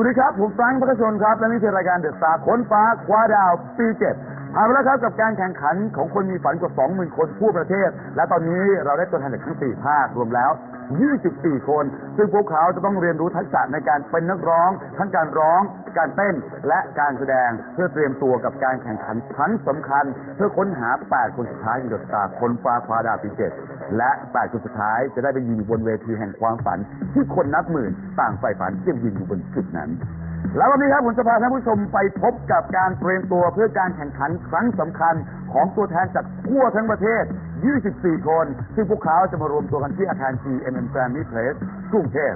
วัสดีครับ ผมแฟรงค์พัชชนครับ และนี่คือรายการเดอะสตาร์ค้นฟ้าคว้าดาวปีเจ็ด ผ่านไปแล้วครับกับการแข่งขันของคนมีฝันกว่า 20,000 คนทั่วประเทศ และตอนนี้เราได้ตัวแทนจากทั้ง 4 ภาครวมแล้ว 24 คน ซึ่งพวกเขาจะต้องเรียนรู้ทักษะในการเป็นนักร้อง ทั้งการร้อง การเต้น และการแสดง เพื่อเตรียมตัวกับการแข่งขันครั้งสำคัญ เพื่อค้นหา 8 คนสุดท้ายของเดอะสตาร์คนฟ้าควาดาปีเจ็ดและ 8 คนสุดท้ายจะได้ไปยืนอยู่บนเวทีแห่งความฝัน ที่คนนับหมื่นต่างใฝ่ฝันที่จะยืนอยู่บนจุดนั้น แล้ววันนี้ครับผมจะพาท่านผู้ชมไปพบกับการเตรียมตัวเพื่อการแข่งขันครั้งสำคัญของตัวแทนจากทั่วทั้งประเทศ 24 คน ซึ่งพวกเขาจะมารวมตัวกันที่อาคาร GMM Grammy Place กรุงเทพ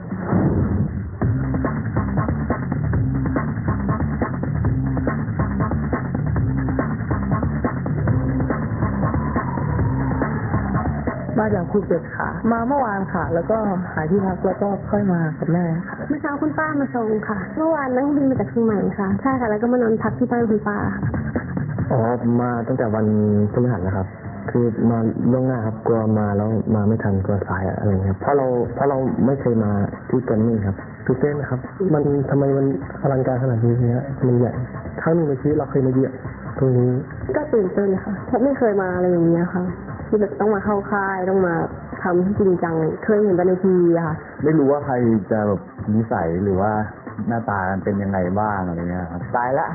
มาจากภูเก็ตค่ะ มาเมื่อวานค่ะ แล้วก็หาที่พักแล้วก็ค่อยมากับแม่ค่ะเมื่อเช้าคุณป้ามาส่งค่ะ เมื่อวานนั่งบินมาจากเชียงใหม่ค่ะใช่ค่ะแล้วก็มานอนพักที่บ้านคุณป้าค่ะอ๋อมาตั้งแต่วันพฤหัสนะครับ คือมาล่วงหน้าครับกลัวมาแล้วมาไม่ทันกลัวสายอะไรเงี้ยเพราะเราเพราะเราไม่เคยมาที่แกรมมี่ครับตื่นเต้นนะครับ มันทำไมมันอลังการขนาดนี้เนี่ยมันใหญ่ครั้งหนึ่งในชีวิตเราเคยมาเยอะตรงนี้ก็ตื่นเต้นค่ะเพราะไม่เคยมาอะไรอย่างเงี้ยค่ะ ที่แบบต้องมาเข้าค่ายต้องมาทำที่จริงจังเคยเห็นแต่ในทีวีอะค่ะ ไม่รู้ว่าใครจะแบบนิสัยหรือว่าหน้าตาเป็นยังไงบ้างอะไรเงี้ยครับตายละ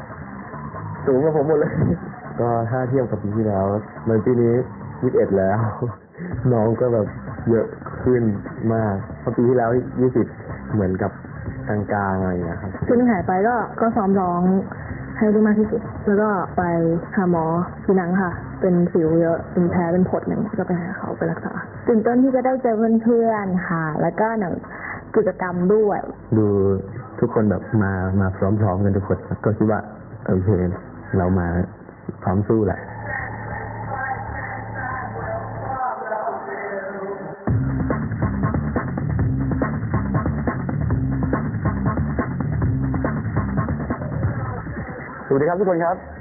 สูงกว่าผมหมดเลย ก็ถ้าเทียบกับปีที่แล้วเหมือนปีนี้ยี่สิบเอ็ดแล้ว น้องก็แบบเยอะขึ้นมากเพราะปีที่แล้วยี่สิบเหมือนกับกลางๆอะไรอย่างเงี้ยครับช่วงที่หายไปก็ก็ซ้อมร้องให้ได้มากที่สุด แล้วก็ไปหาหมอผิวหนังค่ะ เป็นสิวเยอะเป็นแผลเป็นผดหนึ่งก็ไปหาเขาไปรักษาตื่นต้นที่จะได้เจอเพื่อนๆค่ะ แล้วก็หนังกิจกรรมด้วยดูทุกคนแบบมามาพร้อมๆกันทุกคนก็คิดว่าโอเคเรามาพร้อมสู้แหละสวัสดีครับทุกคนครับ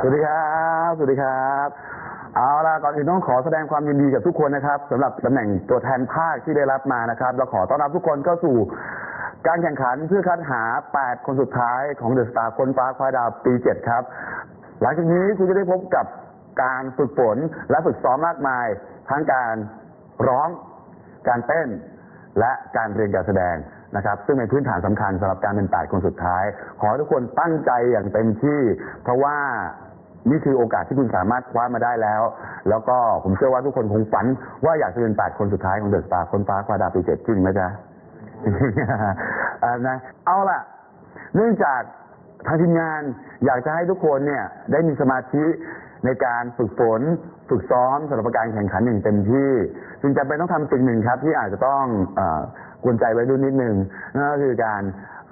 สวัสดีครับ สวัสดีครับ เอาล่ะก่อนอื่นต้องขอแสดงความยินดีกับทุกคนนะครับสำหรับตำแหน่งตัวแทนภาคที่ได้รับมานะครับและขอต้อนรับทุกคนเข้าสู่การแข่งขันเพื่อคัดหา 8 คนสุดท้ายของเดอะสตาร์คนฟ้าคว้าดาวปี 7 ครับ หลังจากนี้คุณจะได้พบกับการฝึกฝนและฝึกซ้อมมากมาย ทั้งการร้อง การเต้น และการเรียนการแสดงนะครับซึ่งเป็นพื้นฐานสำคัญสำหรับการเป็นแปดคนสุดท้าย ขอทุกคนตั้งใจอย่างเต็มที่ เพราะว่า นี่คือโอกาสที่คุณสามารถคว้ามาได้แล้ว แล้วก็ผมเชื่อว่าทุกคนคงฝัน ว่าอยากจะเป็นแปดคนสุดท้ายของเดอะสตาร์คนฟ้าคว้าดาวปีเจ็ดจริงไหมจ๊ะอ่านะเอาล่ะ เนื่องจากทางทีมงานอยากจะให้ทุกคนเนี่ยได้มีสมาธิในการฝึกฝนฝึกซ้อมสำหรับการแข่งขันอย่างเต็มที่ จึงจำเป็นต้องทำสิ่งหนึ่งครับ ที่อาจจะต้องเอ่อกวนใจไว้ด้วยนิดนึงนั่นก็คือการ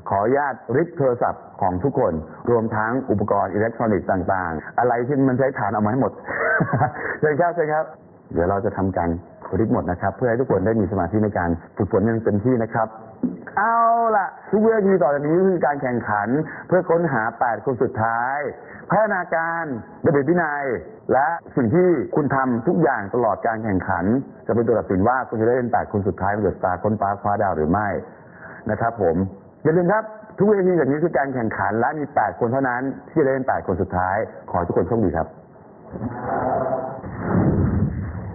ขออนุญาตริบโทรศัพท์ของทุกคน รวมทั้งอุปกรณ์อิเล็กทรอนิกส์ต่าง ๆ อะไรที่มันใช้ฐานเอามาให้หมด เชิญครับเชิญครับ เดี๋ยวเราจะทำการริบหมดนะครับ เพื่อให้ทุกคนได้มีสมาธิในการฝึกฝนอย่างเต็มที่นะครับ เอาล่ะ ทุกเวทีต่อจากนี้คือการแข่งขันเพื่อค้นหา 8 คนสุดท้าย พัฒนาการระเบียบวินัย และสิ่งที่คุณทำทุกอย่างตลอดการแข่งขัน จะเป็นตัวตัดสินว่าคุณจะได้เป็น 8 คนสุดท้ายของเดอะสตาร์ค้นฟ้าคว้าดาวหรือไม่นะครับผม อย่าลืมครับ ทุกเวทีแบบนี้คือการแข่งขันและมี 8 คนเท่านั้น ที่จะได้เป็น8 คนสุดท้าย ขอให้ทุกคนโชคดีครับ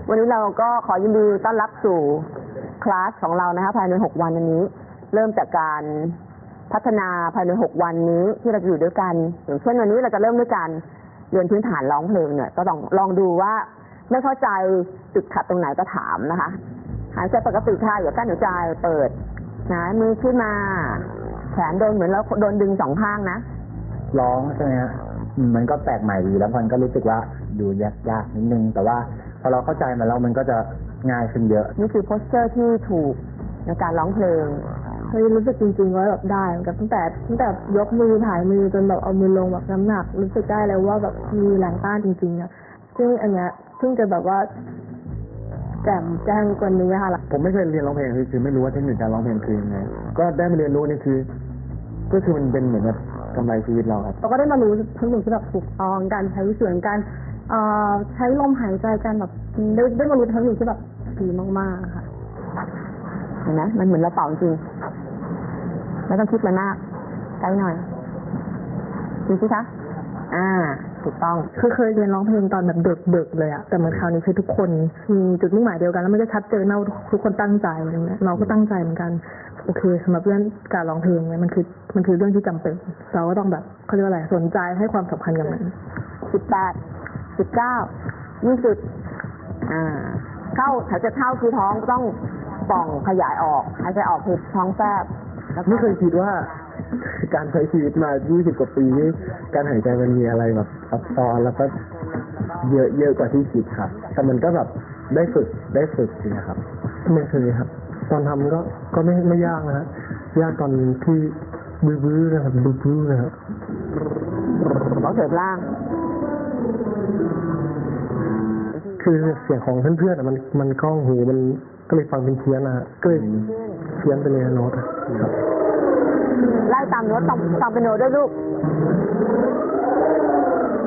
วันนี้เราก็ขอยินดีต้อนรับสู่คลาสของเรานะคะภายใน 6 วันอันนี้ เริ่มจากการพัฒนาภายใน 6 วันนี้ที่เราจะอยู่ด้วยกันอย่างเช่นวันนี้เราจะเริ่มด้วยการเรียนพื้นฐานร้องเพลงเนี่ยก็ต้องลองดูว่าไม่เข้าใจติดขัดตรงไหนก็ถามนะคะหายใจปกติค่ะอย่ากั้นหายใจเปิดนะมือขึ้นมา ขนโดนเหมือนเราโดนดึงสองข้างนะ ร้องใช่ไหมฮะอืมมันก็แปลกใหม่ดีแล้วมันก็รู้สึกว่าดูยากยากๆนิดนึง แต่ว่าพอเราเข้าใจมันแล้วมันก็จะง่ายขึ้นเยอะ นี่คือโพสเจอร์ที่ถูกในการร้องเพลงเคยรู้สึกจริงๆว่าแบบได้เหมือนกับตั้งแต่ตั้งแต่ยกมือถ่ายมือจนแบบเอามือลงแบบน้ำหนัก รู้สึกได้เลยว่าแบบมีแรงต้านจริงๆอะซึ่งอันเนี้ยเพิ่งจะแบบว่าแจ่มแจ้งกว่านี้ค่ะ ผมไม่เคยเรียนร้องเพลงคือคือไม่รู้ว่าเทคนิคการร้องเพลงคือยังไง ก็ได้มาเรียนรู้นี่คือ ก็คือมันเป็นเหมือนกับกำไรชีวิตเราครับเราก็ได้มารู้ทั้งหมดที่แบบถูกต้องการใช้เสียงการเอ่อใช้ลมหายใจกันแบบได้ได้มารู้ทั้งหมดที่แบบดีมากๆค่ะเห็นไหมมันเหมือนเราเป่าจริงไม่ต้องคิดอะไรมากไกลหน่อยดูสิคะอ่าถูกต้องคือเคยเรียนร้องเพลงตอนแบบเด็กๆเลยอะแต่เหมือนคราวนี้คือทุกคนมีจุดมุ่งหมายเดียวกันแล้วมันก็ชัดเจนว่าทุกคนตั้งใจอะไรเงี้ยเราก็ตั้งใจเหมือนกัน โอเคสำหรับเรื่องการร้องเพลงเนี่ยมันคือมันคือเรื่องที่จำเป็น เราก็ต้องแบบเขาเรียกว่าอะไรสนใจให้ความสำคัญกับมันสิบแปดสิบเก้ายี่สิบอ่าเข้าถ้าจะเข้าคือท้องต้องป่องขยายออกหายใจออกคือท้องแฟบแล้วก็ไม่เคยคิดว่าการใช้ชีวิตมา 20 กว่าปีนี่การหายใจมันมีอะไรแบบซับซ้อนแล้วก็เยอะเยอะกว่าที่คิดครับ แต่มันก็แบบได้ฝึกได้ฝึกจริงครับไม่เคยครับ ตอนทำก็ก็ไม่ไม่ยากนะฮะยากตอนที่บื้อๆนะครับบื้อๆนะครับร้องเสริมล่าง คือเสียงของเพื่อนๆอะมันมันกล้องหูมันก็เลยฟังเป็นเพี้ยนนะฮะก็เลยเพี้ยนไปเลยนะโน้ตอะครับไล่ตามโน้ตฟังฟังเป็นโน้ตด้วยลูก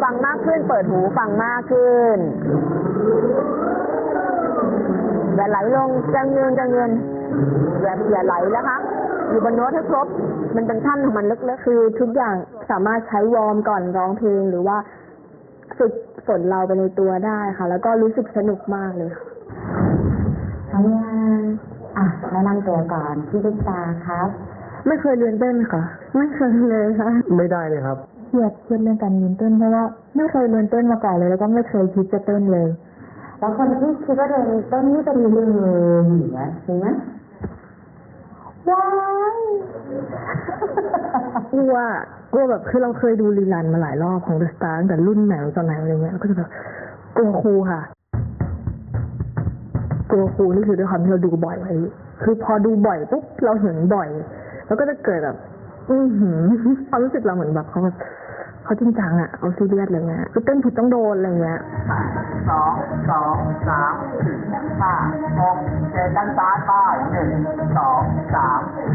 ฟังมากขึ้นเปิดหูฟังมากขึ้น อย่าไหลลงจังเงินจังเงินอย่าอย่าไหลนะคะ อยู่บนโน้ตให้ครบ มันเป็นท่อนของมันลึกคือ ทุกอย่างสามารถใช้วอร์มก่อนร้องเพลงหรือว่าฝึกฝนเราไปในตัวได้ค่ะ แล้วก็รู้สึกสนุกมากเลยค่ะทำงานอะแนะนำตัวก่อนพี่ตุ๊กตาครับ ไม่เคยเรียนเต้นค่ะไม่เคยเลยค่ะไม่ได้เลยครับเครียดเครียดเรื่องการเรียนเต้นเพราะว่าไม่เคยเรียนเต้นมาก่อนเลย แล้วก็ไม่เคยคิดจะเต้นเลย แล้วคนที่คิดว่าเดินต้นนี่จะมีเลยอย่างเงี้ยจริงไหมว้ายกลัวกลัวแบบคือเราเคยดูรีลันมาหลายรอบของ The Star ตั้งแต่รุ่นไหนตอนไหนอะไรเงี้ยก็จะแบบกลัวครูค่ะกลัวครูนี่คือด้วยความที่เราดูบ่อยไอ้คือพอดูบ่อยปุ๊บเราเห็นบ่อย แล้วก็จะเกิดแบบ อือหือความรู้สึกเราเหมือนแบบเขาแบบ เขาจริงจังอะเขาซีเรียสอะไรเงี้ยคือเต้นผิดต้องโดนอะไรเงี้ยสองสองสามสี่ห้าหกเจ็ดด้านซ้ายป้ายหนึ่งสองสามสี่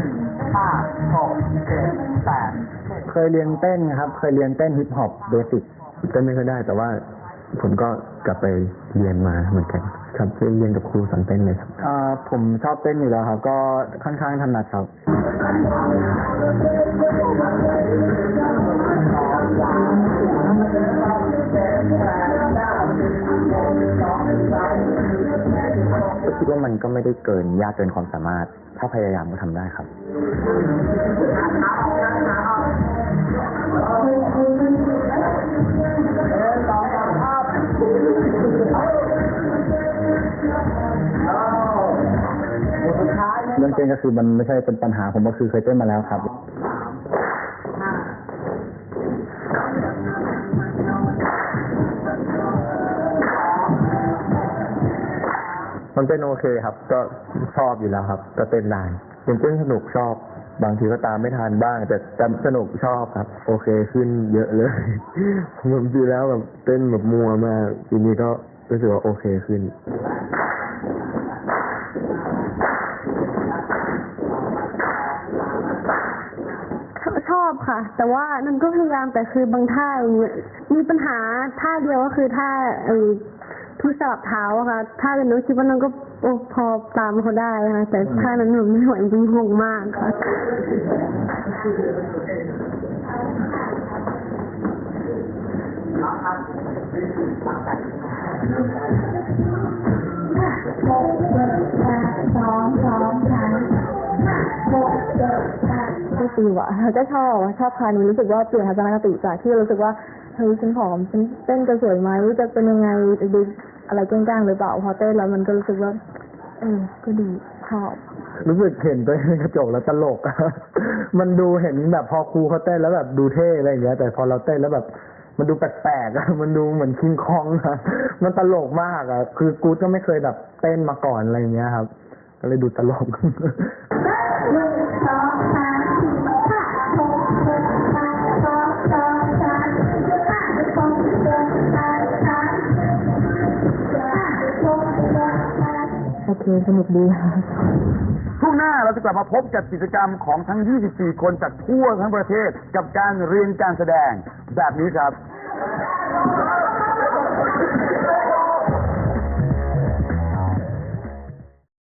ห้าหกเจ็ดแปดเคยเรียนเต้นครับ เคยเรียนเต้นฮิปฮอปเบสิกเต้นไม่ค่อยได้แต่ว่า ผมก็กลับไปเรียนมาเหมือนกันครับเรียนเรียนกับครูสอนเต้นเลยครับอ่าผมชอบเต้นอยู่แล้วครับ ก็ค่อนข้างถนัดครับก็คิดว่ามันก็ไม่ได้เกินยากเกินความสามารถ ถ้าพยายามก็ทำได้ครับ นก็คือมันไม่ใช่เป็นปัญหาผมก็คือเคยเต้นมาแล้วครับมันเต้นโอเคครับ ก็ชอบอยู่แล้วครับ ก็เต้นได้เป็นเต้นสนุกชอบ บางทีก็ตามไม่ทันบ้าง แต่แต่สนุกชอบครับ โอเคขึ้นเยอะเลยผมทีแล้วแบบเต้นแบบมัวมากทีนี้ก็รู้สึกว่าโอเคขึ้น ช อบค่ะ แต่ว่ามันก็พยายามแต่คือบางท่าอย่างเงี้ยมีปัญหาท่าเดียวก็คือท่าไอ้ที่สลับเท้าค่ะท่าเป็นนุ้คิดว่านั่นก็โอ้พอตามเขาได้นะคะแต่ท่านั้นหนูไม่ไหวจริงๆงมากค่ะ ก็คือว่าก็ชอบชอบคานี้รู้สึกว่าเปลี่ยนทัศนคติจากที่รู้สึกว่าเฮ้ยฉันผอมฉันเต้นจะสวยไหมจะเป็นยังไงจะดูอะไรกล้งๆหรือเปล่าพอเต้นแล้วมันก็รู้สึกว่าเออก็ดีชอบ รู้สึกเห็นตัวเองในกระจกแล้วตลกอะมันดูเห็นแบบพอครูเขาเต้นแล้วแบบดูเท่อะไรอย่างเงี้ย แต่พอเราเต้นแล้วแบบมันดูแปลกๆอะมันดูเหมือนคิงคองอะมันตลกมากอะคือกูก็ไม่เคยแบบเต้นมาก่อนอะไรอย่างเงี้ยครับ ก็เลยดูตลก โอเค สนุกดีค่ะ ช่วงหน้าเราจะกลับมาพบกับกิจกรรมของทั้ง 24 คนจากทั่วทั้งประเทศกับการเรียนการแสดงแบบนี้ครับ